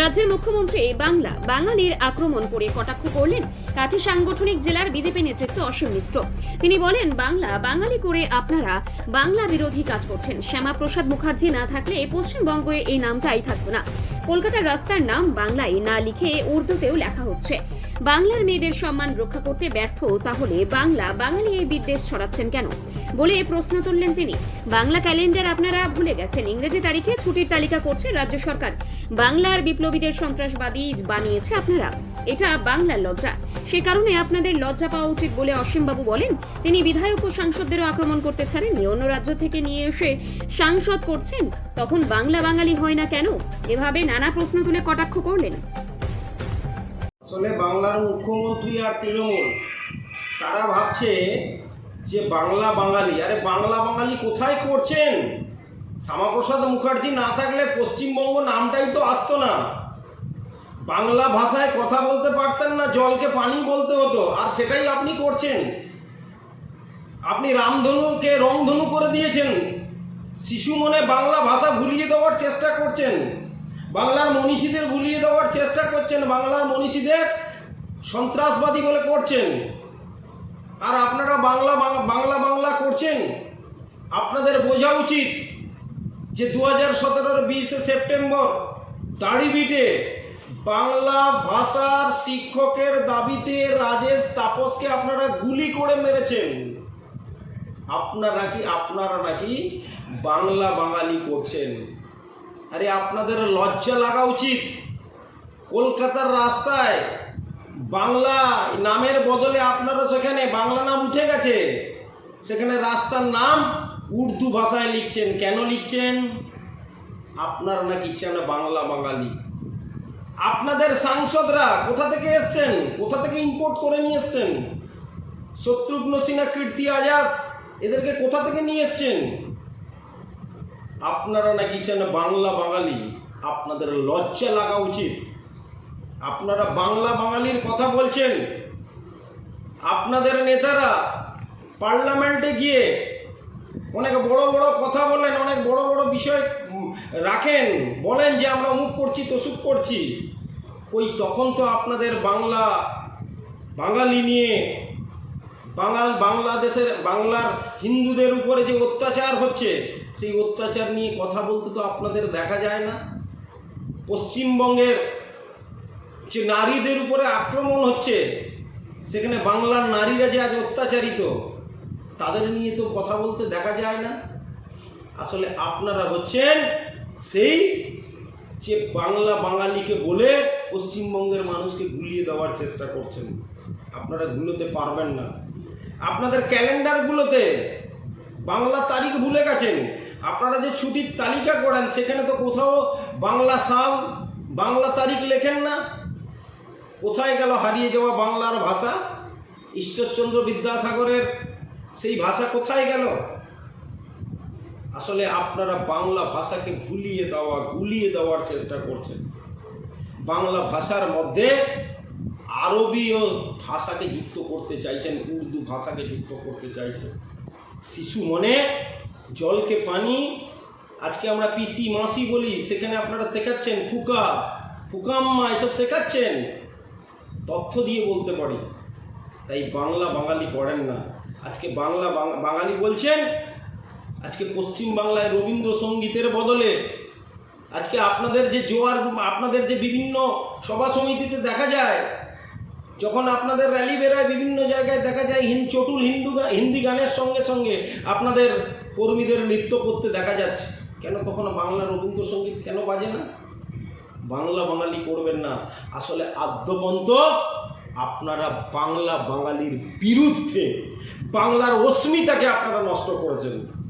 রাজ্যের মুখ্যমন্ত্রী বাংলা, বাঙালির আক্রমণ করে কটাক্ষ করলেন কাথি সাংগঠনিক জেলার বিজেপি নেতৃত্ব অসীম মিশ্র তিনি বলেন, বাংলা, বাঙালি করে আপনারা বাংলা বিরোধী কাজ করছেন। শ্যামাপ্রসাদ মুখার্জি না থাকলে পশ্চিমবঙ্গে এই নামটাই থাকতো না। কলকাতার রাস্তার নাম বাংলায় না লিখে উর্দুতেও লেখা হচ্ছে। বাংলার মেয়েদের সম্মান রক্ষা করতে ব্যর্থ, তাহলে বাংলা, বাঙালি এই বিদ্বেষ ছড়াচ্ছেন কেন? বলে প্রশ্ন তুললেন তিনি। বাংলা ক্যালেন্ডার আপনারা ভুলে গেছেন। ইংরেজি তারিখে ছুটির তালিকা করছে রাজ্য সরকার। বাংলার বিপ্লবীদের সন্ত্রাসবাদী বানিয়েছে আপনারা। এটা বাংলার লজ্জা। সে কারণে আপনাদের লজ্জা পাওয়া উচিত বলে অসীমবাবু বলেন। তিনি বিধায়ক ও সাংসদদেরও আক্রমণ করতে ছাড়েননি। অন্য রাজ্য থেকে নিয়ে এসে সাংসদ করছেন। তখন বাংলা বাঙালি হয় না কেন? এভাবে নানা প্রশ্ন তুলে কটাক্ষ করলেন। আসলে বাংলার মুখ্যমন্ত্রী আর তৃণমূল, তারা ভাবছে যে বাংলা বাঙালি, আরে বাংলা বাঙালি কোথায় করছেন? শ্যামাপ্রসাদ মুখার্জি না থাকলে পশ্চিমবঙ্গ নামটাই তো আসতো না। বাংলা ভাষায় কথা বলতে পারতেন না, জলকে পানি বলতে হতো, আর সেটাই আপনি করছেন। আপনি রামধনুকে রংধনু করে দিয়েছেন। শিশু মনে বাংলা ভাষা ভুলিয়ে দেওয়ার চেষ্টা করছেন। বাংলার মনীষীদের ভুলিয়ে দেওয়ার চেষ্টা করছেন বাংলার মনীষীদের সন্ত্রাসবাদী বলে করছেন। আর আপনারা বাংলা বাংলা বাংলা করছেন। আপনাদের বোঝা উচিত যে দু হাজার সতেরোর বিশে সেপ্টেম্বর দাড়িভিটে বাংলা ভাষার শিক্ষকের দাবিতে রাজেশ তাপসকে আপনারা গুলি করে মেরেছেন। আপনারা কি, আপনারা নাকি বাংলা বাঙালি করছেন? আরে আপনাদের লজ্জা লাগা উচিত। কলকাতার রাস্তায় বাংলা নামের বদলে আপনারা সেখানে বাংলা নাম উঠে গেছে। সেখানে রাস্তার নাম উর্দু ভাষায় লিখছেন। কেন লিখছেন? আপনারা নাকি ইচ্ছা বাংলা বাঙালি। আপনাদের সাংসদরা কোথা থেকে এসছেন? কোথা থেকে ইম্পোর্ট করে নিয়ে এসছেন? শত্রুঘ্ন সিনহা, কীর্তি আজাদ, এদেরকে কোথা থেকে নিয়ে এসছেন? আপনারা নাকি চান বাংলা বাঙালি? আপনাদের লজ্জা লাগা উচিত। আপনারা বাংলা বাঙালির কথা বলছেন। আপনাদের নেতারা পার্লামেন্টে গিয়ে অনেক বড় বড় কথা বলেন, অনেক বড় বড় বিষয় রাখেন, বলেন যে আমরা অমুক করছি, তসুক করছি। ওই তখন তো আপনাদের বাংলা বাঙালি নিয়ে বাঙাল বাংলাদেশের, বাংলার হিন্দুদের উপরে যে অত্যাচার হচ্ছে, সেই অত্যাচার নিয়ে কথা বলতে তো আপনাদের দেখা যায় না। পশ্চিমবঙ্গের যে নারীদের উপরে আক্রমণ হচ্ছে, সেখানে বাংলার নারীরা যে আজ অত্যাচারিত, তাদের নিয়ে তো কথা বলতে দেখা যায় না। আসলে আপনারা হচ্ছেন সেই যে বাংলা বাঙালিকে বলে পশ্চিমবঙ্গের মানুষকে গুলিয়ে দেওয়ার চেষ্টা করছেন। আপনারা গুলোতে পারবেন না। আপনাদের ক্যালেন্ডারগুলোতে বাংলা তারিখ ভুলে গেছেন। আপনারা যে ছুটির তালিকা করেন, সেখানে তো কোথাও বাংলা সাল, বাংলা তারিখ লেখেন না। কোথায় গেল হারিয়ে যাওয়া বাংলার ভাষা? ঈশ্বরচন্দ্র বিদ্যাসাগরের সেই ভাষা কোথায় গেল? আসলে আপনারা বাংলা ভাষাকে ভুলিয়ে দেওয়া, গুলিয়ে দেওয়ার চেষ্টা করছেন। বাংলা ভাষার মধ্যে আরবীয় ভাষাকে যুক্ত করতে চাইছেন, উর্দু ভাষাকে যুক্ত করতে চাইছেন। শিশু মনে জলকে পানি, আজকে আমরা পিসি মাসি বলি, সেখানে আপনারা শেখাচ্ছেন ফুকা ফুকাম্মা এসব শেখাচ্ছেন। তথ্য দিয়ে বলতে পারি। তাই বাংলা বাঙালি করেন না। আজকে বাংলা বাঙালি বলছেন, আজকে পশ্চিম বাংলায় রবীন্দ্রসঙ্গীতের বদলে আজকে আপনাদের যে জোয়ার, আপনাদের যে বিভিন্ন সভা সমিতিতে দেখা যায় যখন আপনাদের র্যালি বেরোয় বিভিন্ন জায়গায় দেখা যায় হিন, চটুল হিন্দু হিন্দি গানের সঙ্গে সঙ্গে আপনাদের কর্মীদের নৃত্য করতে দেখা যাচ্ছে। কেন তখন বাংলা রবীন্দ্রসঙ্গীত কেন বাজে না? বাংলা বাঙালি করবেন না। আসলে আদ্যপন্ত আপনারা বাংলা বাঙালির বিরুদ্ধে বাংলার অস্মিতাকে আপনারা নষ্ট করেছেন।